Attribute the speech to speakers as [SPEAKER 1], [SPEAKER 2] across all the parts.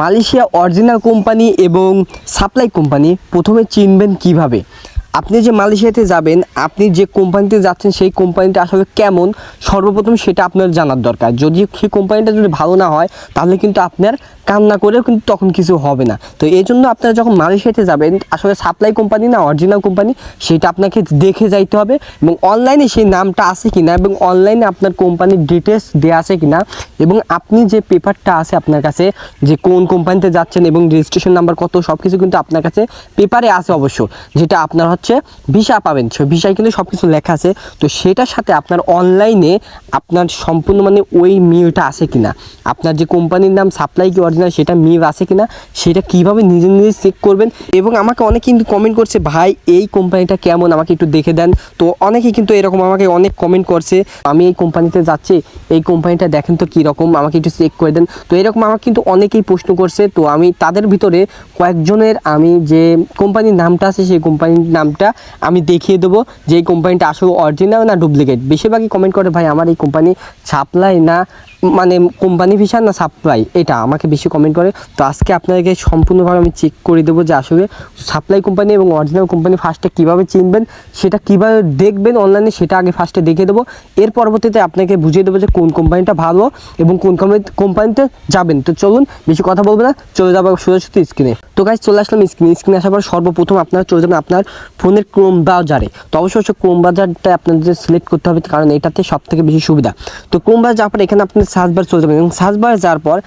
[SPEAKER 1] Malaysia original company এবং supply company প্রথমে চিনবেন কীভাবে? আপনি যে মালয়েশিয়াতে যাবেন, আপনি যে কোম্পানিতে যাচ্ছেন, সেই কোম্পানিটা আসলে কেমন? সর্বপ্রথম সেটা আপনার জানার দরকার। যদি সেই কোম্পানিটা যদি ভালো না হয়, তাহলে কিন্তু আপনার কান্না করেও কিন্তু তখন কিছু হবে না। তো এই জন্য আপনারা যখন মালয়েশিয়াতে যাবেন, আসলে সাপ্লাই কোম্পানি না অরিজিনাল কোম্পানি সেটা আপনাকে দেখে যাইতে হবে এবং অনলাইনে সেই নামটা আছে কিনা এবং অনলাইনে আপনার কোম্পানির ডিটেলস দেওয়া আছে কিনা এবং আপনি যে পেপারটা আছে আপনার কাছে, যে কোন কোম্পানিতে যাচ্ছেন এবং রেজিস্ট্রেশন নাম্বার কত সব কিছু কিন্তু আপনার কাছে পেপারে আছে অবশ্য যেটা আপনার হচ্ছে ভিসা পাবেন সে ভিসায় কিন্তু সব কিছু লেখা আছে। তো সেটার সাথে আপনার অনলাইনে আপনার সম্পূর্ণ মানে ওই মিলটা আছে কিনা। আপনার যে কোম্পানির নাম সাপ্লাই কি অরিজিনাল সেটা মিল আছে কিনা, সেটা কীভাবে নিজে নিজে চেক করবেন? এবং আমাকে অনেকে কিন্তু কমেন্ট করছে, ভাই, এই কোম্পানিটা কেমন? আমাকে একটু দেখে দেন। তো অনেকে কিন্তু এরকম আমাকে অনেক কমেন্ট করছে, আমি এই কোম্পানিতে যাচ্ছি, এই কোম্পানিটা দেখেন তো কীরকম? আমাকে একটু চেক করে দেন। তো এরকম আমাকে কিন্তু অনেকেই প্রশ্ন করছে। তো আমি তাদের ভিতরে কয়েকজনের আমি যে কোম্পানির নামটা আছে, সেই কোম্পানির নামটা আমি দেখিয়ে দেবো, যে এই কোম্পানিটা আসলে অরিজিনাল না ডুপ্লিকেট বেশিরভাগই কমেন্ট করে, ভাই, আমার এই কোম্পানি সাপ্লাই না মানে কোম্পানি ভিসা না সাপ্লাই এটা আমাকে বেশি কমেন্ট করে। তো আজকে আপনাদেরকে সম্পূর্ণভাবে আমি চেক করে দেবো যে আসলে সাপ্লাই কোম্পানি এবং অরিজিনাল কোম্পানি ফার্স্টে কীভাবে চিনবেন, সেটা কীভাবে দেখবেন অনলাইনে সেটা আগে ফার্স্টে দেখে দেবো। এর পরবর্তীতে আপনাকে বুঝিয়ে দেবো যে কোন কোম্পানিটা ভালো এবং কোন কোম্পানি কোম্পানিতে যাবেন। তো চলুন, বেশি কথা বলব না, চলে যাব সোজাসুজি স্ক্রিনে তো গাইজ চলে আসলাম স্ক্রিনে স্ক্রিনে আসার পর সর্বপ্রথম আপনারা চলে যাবেন আপনার ফোনের ক্রোম ব্রাউজারে তো অবশ্যই ক্রোম ব্রাউজারটা আপনাদের সিলেক্ট করতে হবে, কারণ এটাতে সব থেকে বেশি সুবিধা। তো ক্রোম ব্রাউজার পর এখানে আপনি সার্চ চলতে চলে যাবেন এবং সার্চ বার যাওয়ার পর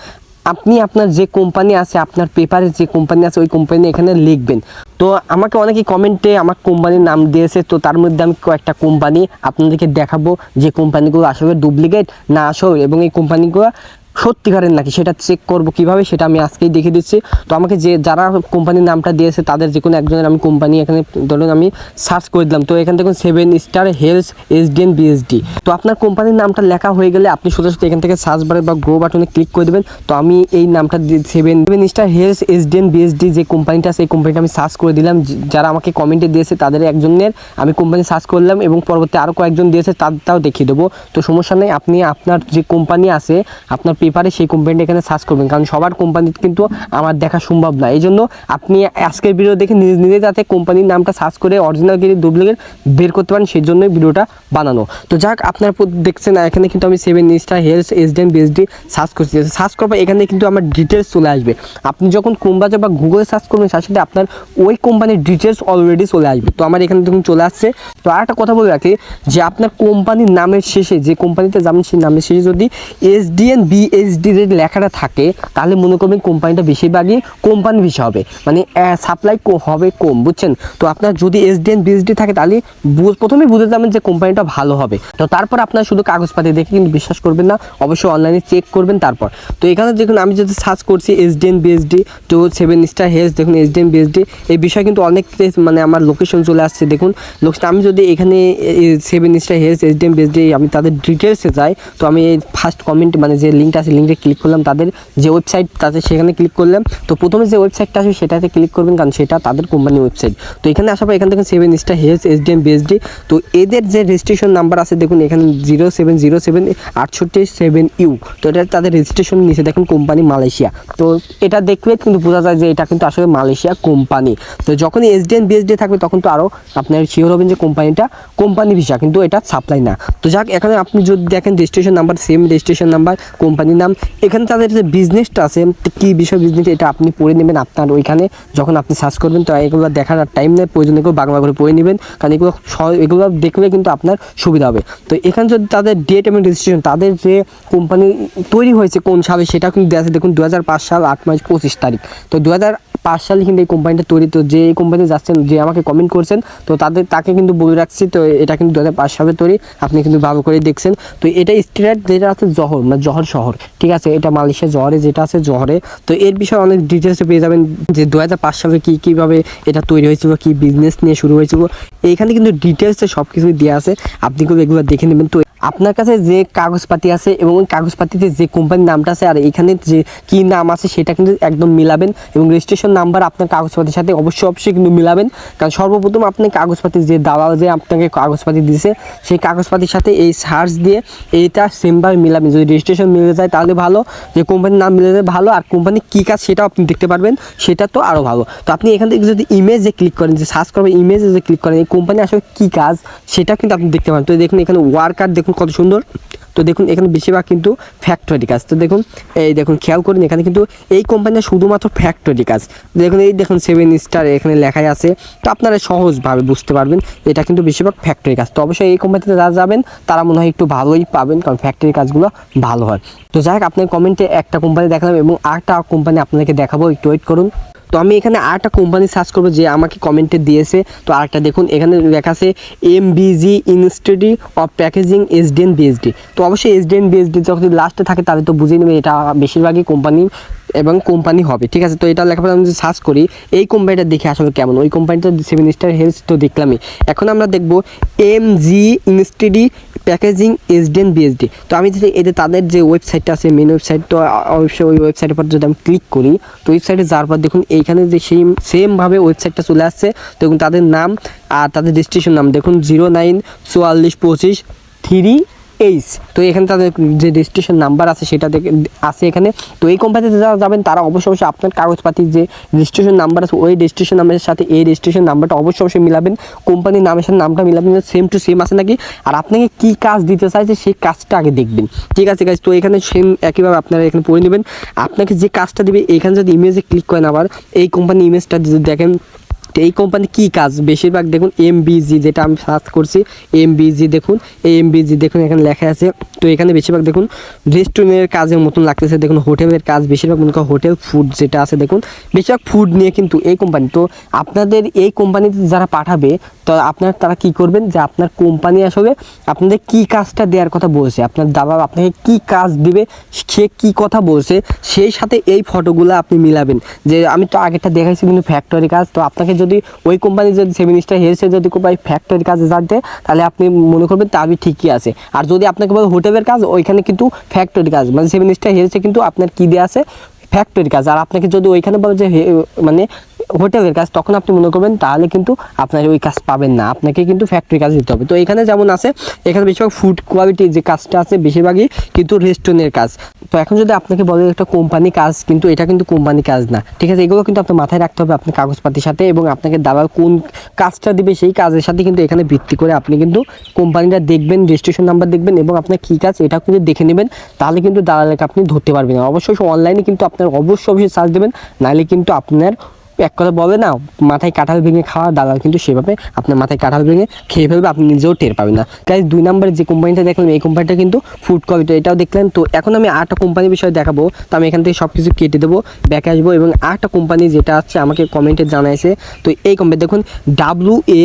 [SPEAKER 1] আপনি আপনার যে কোম্পানি আছে, আপনার পেপারে যে কোম্পানি আছে, ওই কোম্পানি এখানে লিখবেন। তো আমাকে অনেকে কমেন্টে আমার কোম্পানির নাম দিয়েছে, তো তার মধ্যে আমি কয়েকটা কোম্পানি আপনাদেরকে দেখাবো, যে কোম্পানিগুলো আসলে ডুপ্লিকেট না আসল এবং এই কোম্পানিগুলো সত্যিকারের নাকি? সেটা চেক করব কীভাবে, সেটা আমি আজকেই দেখে দিচ্ছি। তো আমাকে যে, যারা কোম্পানির নামটা দিয়েছে, তাদের যে কোনো একজনের আমি কোম্পানি এখানে ধরুন আমি সার্চ করে দিলাম। তো এখান থেকে seven star hales S SDN BSD তো আপনার কোম্পানির নামটা লেখা হয়ে গেলে আপনি সোজা সোজা এখান থেকে সার্চ বারে বা গ্রো বাটনে ক্লিক করে দেবেন। তো আমি এই নামটা seven seven star hales S D SDN BSD যে কোম্পানিটা আছে, এই কোম্পানিটা আমি সার্চ করে দিলাম। যারা আমাকে কমেন্টে দিয়েছে, তাদের একজনের আমি কোম্পানি সার্চ করলাম এবং পরবর্তী আরও কয়েকজন দিয়েছে তারটাও দেখিয়ে দেবো। তো সমস্যা নেই, আপনি আপনার যে কোম্পানি আছে, আপনার পেপারে সেই কোম্পানিটা এখানে সার্চ করবেন। কারণ সবার কোম্পানি কিন্তু আমার দেখা সম্ভব না। এই জন্য আপনি আজকের ভিডিও দেখে নিজে নিজে যাতে কোম্পানির নামটা সার্চ করে অরিজিনাল গিয়ে ডুপ্লিকেট বের করতে পারেন, সেই জন্যই ভিডিওটা বানানো। তো যাক, আপনার দেখছেন এখানে কিন্তু আমি seven star hales SDM BSD search করছি। সার্চ পর এখানে কিন্তু আমার ডিটেলস চলে আসবে। আপনি যখন ক্রোমবাজার বা গুগলে সার্চ করবেন, তার সাথে আপনার ওই কোম্পানির ডিটেলস অলরেডি চলে আসবে। তো আমার এখানে দেখুন চলে আসছে। তো আর একটা কথা বলে রাখি, যে আপনার কোম্পানির নামের শেষে, যে কোম্পানিতে যাবেন, সেই নামের শেষে যদি এসডিএন বিএসডি এর লেখাটা থাকে, তাহলে মনে করবেন কোম্পানিটা বেশিরভাগই কোম্পানি ভিসা হবে। মানে সাপ্লাই হবে কম, বুঝছেন? তো আপনার যদি এসডিএন বিএসডি থাকে, তাহলে প্রথমেই বুঝে যাবেন যে কোম্পানিটা ভালো হবে। তো তারপর আপনার শুধু কাগজপাতি দেখে কিন্তু বিশ্বাস করবেন না, অবশ্যই অনলাইনে চেক করবেন তারপর। তো এখানে দেখুন, আমি যদি সার্চ করছি SDN BSD two seven star hills দেখুন এসডিএন বিএসডি এই বিষয়ে কিন্তু অনেক মানে আমার লোকেশন চলে আসছে, দেখুন। লোকেশন আমি যদি এখানে seven star hales SDM BSD আমি তাদের ডিটেলসে যাই, তো আমি ফার্স্ট কমেন্ট মানে যে লিঙ্কটা আছে লিঙ্কে ক্লিক করলাম, তাদের যে ওয়েবসাইট তাতে সেখানে ক্লিক করলাম। তো প্রথমে যে ওয়েবসাইটটা আসবে সেটাতে ক্লিক করবেন, কারণ সেটা তাদের কোম্পানির ওয়েবসাইট তো এখানে আসার পর এখান থেকে seven star hales SDM BSD তো এদের যে রেজিস্ট্রেশন নাম্বার আছে, দেখুন এখানে জিরো সেভেন জিরো সেভেন আটষট্টি সেভেন ইউ তো এটা তাদের রেজিস্ট্রেশন নিচে দেখুন কোম্পানি মালয়েশিয়া তো এটা দেখলে কিন্তু বোঝা যায় যে এটা কিন্তু আসলে মালয়েশিয়া কোম্পানি তো যখন এস এসডিএন বিএসডি থাকবে, তখন তো আরও আপনার শিওর হবেন যে কোম্পানিটা কোম্পানি ভিসা কিন্তু এটা সাপ্লাই না। তো যাক, এখানে আপনি যদি দেখেন registration number same registration number কোম্পানির নাম এখানে তাদের যে বিজনেসটা আছে, কী বিষয় বিজনেস এটা আপনি পড়ে নেবেন আপনার ওইখানে। যখন আপনি সার্চ করবেন, তো এগুলো দেখার আর টাইম নেই, প্রয়োজন এগুলো বাংলা করে পড়ে নেবেন। কারণ এগুলো এগুলো দেখলে কিন্তু আপনার সুবিধা হবে। তো এখানে যদি তাদের ডেট এবং রেজিস্ট্রেশন তাদের যে কোম্পানি তৈরি হয়েছে কোন সালে সেটা কিন্তু আছে। দেখুন দু হাজার পাঁচ সাল আট মাস পঁচিশ তারিখ। তো দু পাঁচ কিন্তু এই কোম্পানিটা তৈরি, তো যে এই কোম্পানি যাচ্ছেন, যে আমাকে কমেন্ট করছেন, তো তাদের, তাকে কিন্তু বলে রাখছি, তো এটা কিন্তু দু হাজার পাঁচ সালে তৈরি, আপনি কিন্তু ভালো করে দেখছেন। তো এটা স্টেট যেটা আছে জহর মানে জহর শহর, ঠিক আছে? এটা মালয়েশিয়া জহরে যেটা আছে জহরে। তো এর বিষয়ে অনেক ডিটেলসে পেয়ে যাবেন, যে দু হাজার পাঁচ সালে কী, কীভাবে এটা তৈরি হয়েছিল, কী বিজনেস নিয়ে শুরু হয়েছিল। এইখানে কিন্তু ডিটেলসে সব কিছুই দেওয়া আছে, আপনি কিন্তু এগুলো দেখে নেবেন। তো আপনার কাছে যে কাগজপাতি আছে এবং ওই কাগজপাতিতে যে কোম্পানির নামটা আছে, আর এখানে যে কি নাম আছে, সেটা কিন্তু একদম মিলাবেন এবং রেজিস্ট্রেশন নাম্বার আপনার কাগজপাতির সাথে অবশ্যই অবশ্যই কিন্তু মিলাবেন। কারণ সর্বপ্রথম আপনি কাগজপাতি যে দালাল যে আপনাকে কাগজপাতি দিয়েছে সেই কাগজপাতির সাথে এই সার্চ দিয়ে এইটা সেমভাবে মিলাবেন। যদি রেজিস্ট্রেশন মিলে যায় তাহলে ভালো, যে কোম্পানির নাম মিলে যায় ভালো, আর কোম্পানি কী কাজ সেটাও আপনি দেখতে পারবেন, সেটা তো আরও ভালো। তো আপনি এখান থেকে যদি ইমেজে ক্লিক করেন, যে সার্চ করবেন ইমেজে যে ক্লিক করেন, এই কোম্পানি আসলে কী কাজ সেটা কিন্তু আপনি দেখতে পারেন তো দেখুন এখানে ওয়ার্কার দেখুন কত সুন্দর। তো দেখুন, এখানে বেশিরভাগ কিন্তু ফ্যাক্টরি কাজ। তো দেখুন, এই দেখুন, খেয়াল করুন, এখানে কিন্তু এই কোম্পানিটা শুধুমাত্র ফ্যাক্টরি কাজ। দেখুন, এই দেখুন সেভেন স্টার এখানে লেখাই আছে। তো আপনারা সহজভাবে বুঝতে পারবেন, এটা কিন্তু বেশিরভাগ ফ্যাক্টরি কাজ। তো অবশ্যই এই কোম্পানিতে যারা যাবেন, তারা মনে হয় একটু ভালোই পাবেন, কারণ ফ্যাক্টরি কাজগুলো ভালো হয়। তো যাই হোক আপনার কমেন্টে একটা কোম্পানি দেখালাম এবং আরেকটা কোম্পানি আপনাদেরকে দেখাবো, একটু ওয়েট করুন। তো আমি এখানে আরেকটা কোম্পানি সার্চ করব যে আমাকে কমেন্টে দিয়েছে। তো আরেকটা দেখুন, এখানে লেখা আছে M BG institute of packaging SDN BSD তো অবশ্যই এসডিএন বিএসডি যখন লাস্টে থাকে, তাহলে তো বুঝে নেবে, এটা বেশিরভাগই কোম্পানি এবং কোম্পানি হবে, ঠিক আছে? তো এটা লেখাপড়া আমি যদি সার্চ করি, এই কোম্পানিটা দেখে আসলে কেমন? ওই কোম্পানিটা সেভেন স্টার হেলথ তো দেখলামই। এখন আমরা দেখব এম জি ইনস্টিডি প্যাকেজিং এসডিএন বিএসডি তো আমি যদি এতে তাদের যে ওয়েবসাইটটা আছে মেন ওয়েবসাইট তো অবশ্যই ওই ওয়েবসাইটের পর যদি আমি ক্লিক করি, তো ওয়েবসাইটে যাওয়ার পর দেখুন, এইখানে যে সেম সেমভাবে ওয়েবসাইটটা চলে আসছে, দেখুন তাদের নাম আর তাদের রেজিস্ট্রেশন নাম। দেখুন জিরো নাইন চুয়াল্লিশ পঁচিশ থ্রি এইচ তো এখানে তাদের যে রেজিস্ট্রেশন নাম্বার আছে, সেটা আছে এখানে। তো এই কোম্পানিতে যারা যাবেন, তারা অবশ্যই অবশ্যই আপনার কাগজপাতির যে রেজিস্ট্রেশন নাম্বার আছে, ওই রেজিস্ট্রেশন নাম্বারের সাথে এই রেজিস্ট্রেশন নাম্বারটা অবশ্যই অবশ্যই মিলাবেন। কোম্পানির নামের সাথে নামটা মিলাবেন সেম টু সেম আছে নাকি? আর আপনাকে কী কাজ দিতে চাইছে, সেই কাজটা আগে দেখবেন। ঠিক আছে গাছ তো এখানে সেম একইভাবে আপনারা এখানে পড়ে নেবেন। আপনাকে যে কাজটা দিবে, এখানে যদি ইমেজে ক্লিক করেন আবার, এই কোম্পানি ইমেজটা যদি দেখেন তো এই কোম্পানি কী কাজ? বেশিরভাগ দেখুন এমবিজি যেটা আমি সার্চ করছি এমবিজি দেখুন, এই এমবিজি দেখুন, এখানে লেখা আছে। তো এখানে বেশিরভাগ দেখুন রেস্টুরেন্টের কাজের মতন লাগতেছে, দেখুন হোটেলের কাজ, বেশিরভাগ মনে করেন হোটেল ফুড যেটা আছে, দেখুন, বেশিরভাগ ফুড নিয়ে কিন্তু এই কোম্পানি তো আপনাদের এই কোম্পানিতে যারা পাঠাবে, তো আপনার, তারা কি করবেন যে আপনার কোম্পানি আসলে আপনাদের কি কাজটা দেওয়ার কথা বলছে, আপনার দালাল আপনাকে কি কাজ দিবে, সে কি কথা বলছে, সেই সাথে এই ফটোগুলো আপনি মিলাবেন। যে আমি তো আগেরটা দেখাইছি কিন্তু ফ্যাক্টরি কাজ, তো আপনাকে ওই কোম্পানি যদি সেভেন স্টার যদি কোম্পানি ফ্যাক্টরির কাজে যাতে তাহলে আপনি মনে করবেন তা আমি ঠিকই আছে। আর যদি আপনাকে বলে হোটেলের কাজ, ওইখানে কিন্তু ফ্যাক্টরির কাজ। মানে সেভেন স্টার হেলসে কিন্তু আপনার কী দেওয়া আছে? ফ্যাক্টরির কাজ। আর আপনাকে যদি ওইখানে বলে যে মানে হোটেলের কাজ তখন আপনি মনে করবেন, তাহলে কিন্তু আপনার ওই কাজ পাবেন না। আপনাকে কিন্তু ফ্যাক্টরি কাজ দিতে হবে। তো এখানে যেমন আছে, এখানে বেশিরভাগ ফুড কোয়ালিটি যে কাজটা আছে, বেশিরভাগই কিন্তু রেস্টুরেন্টের কাজ। তো এখন যদি আপনাকে বলে একটা কোম্পানি কাজ, কিন্তু এটা কিন্তু কোম্পানি কাজ না। ঠিক আছে, এগুলো কিন্তু আপনার মাথায় রাখতে হবে আপনার কাগজপাতির সাথে এবং আপনাকে দালাল কোন কাজটা দিবে সেই কাজের সাথে কিন্তু এখানে ভিত্তি করে আপনি কিন্তু কোম্পানিটা দেখবেন রেজিস্ট্রেশন নাম্বার দেখবেন এবং আপনার কী কাজ এটা কিন্তু দেখে নেবেন। তাহলে কিন্তু দালালকে আপনি ধরতে পারবেন অবশ্যই অনলাইনে কিন্তু আপনার অবশ্যই অবশ্যই সার্চ দেবেন, নাহলে কিন্তু আপনার এক কথা বলে না, মাথায় কাঁঠাল ভেঙে খাওয়া দালাল কিন্তু সেভাবে আপনার মাথায় কাঁঠাল ভেঙে খেয়ে ফেলবে, আপনি নিজেও টের পাবেন না। তাই দুই নম্বরে যে কোম্পানিটা দেখলাম, এই কোম্পানিটা কিন্তু ফুড কোয়ালিটি এটাও দেখলেন। তো এখন আমি আটটা কোম্পানির বিষয়ে দেখাবো। তো আমি এখান থেকে সব কিছু কেটে দেবো, ব্যাকে আসব এবং আটটা কোম্পানি যেটা আছে আমাকে কমেন্টে জানাইছে। তো এই কোম্পানি দেখুন W A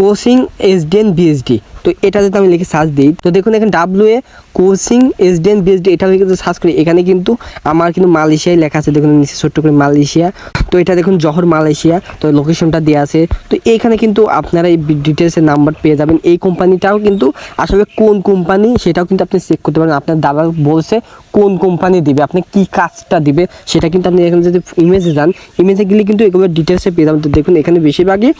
[SPEAKER 1] coaching SDN BSD তো এটা যদি আমি লিখে সার্চ দিই, তো দেখুন এখানে W A coaching SDN BSD এটা লিখে যদি সার্চ করি। এখানে কিন্তু আমার কিন্তু মালয়েশিয়ায় লেখা আছে, দেখুন নিচে ছোট্ট করে মালয়েশিয়া। তো এটা দেখুন জহর মালয়েশিয়া, তো লোকেশনটা দেওয়া আছে। তো এইখানে কিন্তু আপনারা এই ডিটেলসের নাম্বার পেয়ে যাবেন। এই কোম্পানিটাও কিন্তু আসলে কোন কোম্পানি সেটাও কিন্তু আপনি চেক করতে পারেন। আপনার দালাল বলছে কোন কোম্পানি দিবে, আপনি কি কাজটা দিবে, সেটা কিন্তু আপনি এখানে যদি ইমেজে যান ইমেজে গেলে কিন্তু এগুলো ডিটেলসে পেয়ে যাবেন। তো দেখুন এখানে বেশিরভাগই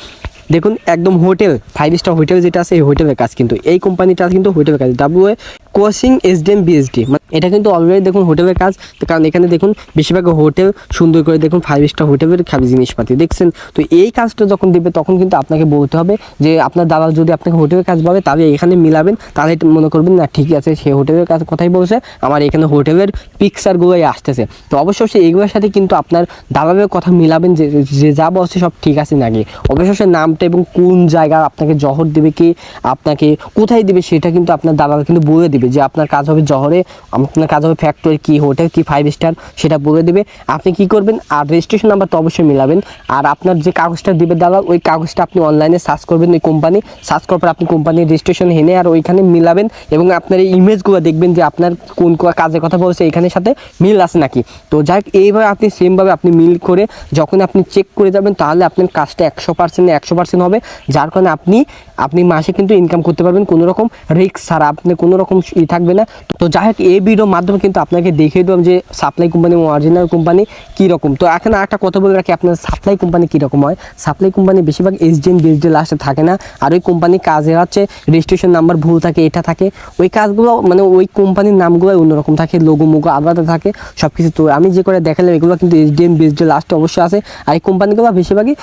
[SPEAKER 1] দেখুন, একদম হোটেল ফাইভ স্টার হোটেল যেটা আছে, এই হোটেলের কাজ কিন্তু, এই কোম্পানিটা কিন্তু হোটেলের কাজ। W A coaching SDM BSD. এটা কিন্তু অলরেডি দেখুন হোটেলের কাজ। কারণ এখানে দেখুন বেশিরভাগ হোটেল সুন্দর করে দেখুন ফাইভ স্টার হোটেলের খাবি জিনিসপাতি, দেখছেন? তো এই কাজটা যখন দেবে, তখন কিন্তু আপনাকে বলতে হবে যে আপনার দালাল যদি আপনাকে হোটেলের কাজ বলে, তাহলে এখানে মিলাবেন। তাহলে মনে করবেন, না ঠিকই আছে, সে হোটেলের কাজ কথাই বলছে, আমার এখানে হোটেলের পিকচারগুলোই আসতেছে। তো অবশ্যই অবশ্যই এইগুলোর সাথে কিন্তু আপনার দালালের কথা মিলাবেন যে যে যা বলছে সব ঠিক আছে নাকি? অবশ্যই নামটা এবং কোন জায়গা আপনাকে জহর দেবে, কি আপনাকে কোথায় দেবে, সেটা কিন্তু আপনার দালাল কিন্তু বলে দিবে। যে আপনার কাজ হবে জহরে আপনার কাজ হবে ফ্যাক্টরি কি হোটেল কি ফাইভ স্টার সেটা বলে দেবে। আপনি কি করবেন? আর রেজিস্ট্রেশন নাম্বার তো অবশ্যই মিলাবেন। আর আপনার যে কাগজটা দিবে দালাল, ওই কাগজটা আপনি অনলাইনে সার্চ করবেন ওই কোম্পানি সার্চ করার পর আপনি কোম্পানির রেজিস্ট্রেশন হেনে আর ওইখানে মিলাবেন এবং আপনার এই ইমেজগুলো দেখবেন যে আপনার কোন কাজের কথা বলছে এখানের সাথে মিল আছে নাকি। তো যাই এইভাবে আপনি সেমভাবে আপনি মিল করে যখন আপনি চেক করে যাবেন, তাহলে আপনার কাজটা একশো পার্সেন্ট একশো পার্সেন্ট হবে। যার কারণে আপনি আপনি মাসে কিন্তু ইনকাম করতে পারবেন। কোনো রকম রিস্ক ছাড়া, আপনি কোনো রকম ই থাকবে না। তো যাই হোক এই ভিডিওর মাধ্যমে কিন্তু আপনাকে দেখিয়ে দিলাম যে সাপ্লাই কোম্পানি এবং অরিজিনাল কোম্পানি কীরকম। তো এখন একটা কথা বলে রাখি আপনার সাপ্লাই কোম্পানি কীরকম হয়? সাপ্লাই কোম্পানি বেশিরভাগ এসডিএন বিএসডি লাস্টে থাকে না। আর ওই কোম্পানির কাজে হচ্ছে রেজিস্ট্রেশন নাম্বার ভুল থাকে, এটা থাকে। ওই কাজগুলো মানে ওই কোম্পানির নামগুলো অন্যরকম থাকে লোগো মুগো আলাদা থাকে সব কিছু তো আমি যে করে দেখালাম, এগুলো কিন্তু এসডিএন বিএসডি লাস্টে অবশ্যই আছে। আর এই কোম্পানিগুলো বেশিরভাগই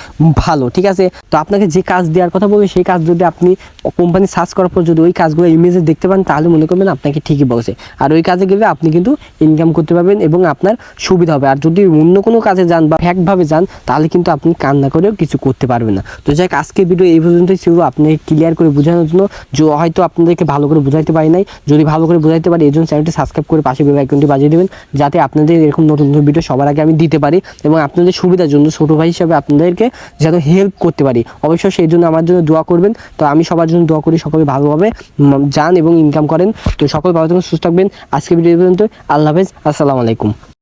[SPEAKER 1] ভালো, ঠিক আছে? তো আপনাকে যে কাজ দেওয়ার কথা বলবে, সেই কাজ যদি আপনি কোম্পানি সার্চ করার পর যদি ওই কাজগুলো ইমেজে দেখতে পান, তাহলে মনে করবেন, আপনাকে ঠিকই বলছে। আর ওই কাজে গেলে আপনি কিন্তু ইনকাম করতে পারবেন এবং আপনার সুবিধা হবে। আর যদি অন্য কোনো কাজে যান বা ফ্যাকভাবে যান, তাহলে কিন্তু আপনি কান্না করেও কিছু করতে পারবেন না। তো যাই আজকের ভিডিও এই পর্যন্তই ছিল। আপনাকে ক্লিয়ার করে বোঝানোর জন্য যে হয়তো আপনাদেরকে ভালো করে বোঝাইতে পারি নাই। যদি ভালো করে বোঝাইতে পারি, এই জন্য চ্যানেলটি সাবস্ক্রাইব করে পাশে বেল আইকনটি বাজিয়ে দেবেন, যাতে আপনাদের এরকম নতুন নতুন ভিডিও সবার আগে আমি দিতে পারি এবং আপনাদের সুবিধার জন্য ছোটো ভাই হিসাবে আপনাদেরকে যেন হেল্প করতে পারি। অবশ্যই সেই জন্য আমার জন্য দোয়া করবেন। তো আমি সবার জন্য দোয়া করি সকলে ভালোভাবে যান এবং ইনকাম করেন। তো সকল ভালো থাকুন সুস্থ থাকবেন। আজকে ভিডিও পর্যন্ত আল্লাহ হাফেজ। আসসালামু আলাইকুম।